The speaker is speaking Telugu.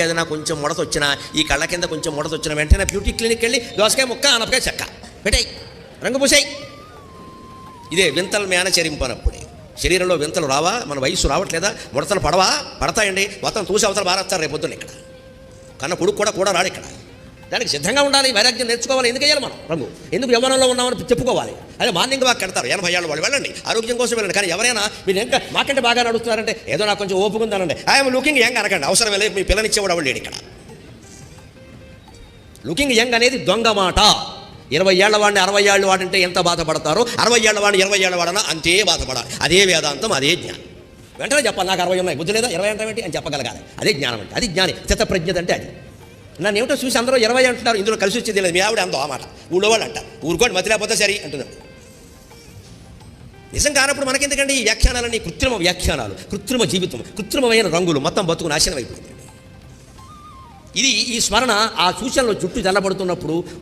ఏదైనా కొంచెం ముడత వచ్చినా ఈ కళ్ళ కింద కొంచెం ముడత వచ్చిన వెంటనే బ్యూటీ క్లినిక్ వెళ్ళి దోసకాయ ముక్క అనపకాయ చెక్క. పెట్టాయి. రంగు పూసాయి. ఇదే వింతలు మేనచరింపనప్పుడే శరీరంలో వింతలు రావా? మన వయసు రావట్లేదా? ముడతలు పడవా? పడతాయండి. మొత్తం చూసి అవతల బారేస్తారు రేపు పొద్దున్న ఇక్కడ. కన్న కొడుకు కూడా కూడా రాడు ఇక్కడ. దానికి సిద్ధంగా ఉండాలి వైరాగ్యం నేర్చుకోవాలి ఎందుకు వేయాలి మనం? రంగు. ఎందుకు యవ్వనంలో ఉన్నామని చెప్పుకోవాలి? అదే మార్నింగ్ వాక్ కడతారు. ఎనభై ఏళ్ళు వాళ్ళు వెళ్ళండి. ఆరోగ్యం కోసం వెళ్ళండి. కానీ ఎవరైనా మీరు ఇంకా మాకంటే బాగా నడుస్తున్నారంటే ఏదో నాకు కొంచెం ఓపిక ఉందనండి. ఐఎమ్ లుకింగ్ యంగ్ అనకండి. అవసరం లేదు. మీ పిల్లనిచ్చేవాడు ఎవడు లేడు ఇక్కడ. లుకింగ్ యంగ్ అనేది దొంగ మాట. ఇరవై ఏళ్ళ వాడిని అరవై ఏళ్ళ వాడంటే ఎంత బాధపడతారో? అరవై ఏళ్ళ వాడిని ఇరవై ఏళ్ళ వాడనా? అంతే బాధపడాలి. అదే వేదాంతం అదే జ్ఞానం. వెంటనే చెప్పాలి నాకు అరవై ఉన్నాయి. బుద్ధి లేదా? ఇరవై అంటే ఏంటి అని చెప్పగలగాలి. అదే జ్ఞానం అంటే అది జ్ఞాని. చిత్తప్రజ్ఞత అంటే అది. నన్ను ఏమిటో చూసి అందరూ ఇరవై అంటున్నారు. ఇందులో కలిసి వచ్చేది లేదు. మీ ఆవిడ అందో ఆ మాట. ఊళ్ళో వాళ్ళు అంటారు ఊరుకోండి మతి లేకపోతే సరి అంటున్నారు నిజం కానప్పుడు మనకెందుకండి ఈ వ్యాఖ్యానాలన్నీ? కృత్రిమ వ్యాఖ్యానాలు కృత్రిమ జీవితం కృత్రిమమైన రంగులు మొత్తం బతుకు నాశనం అయిపోయింది. ఇది ఈ స్మరణ ఆ సూచనలో జుట్టు చల్లబడుతున్నప్పుడు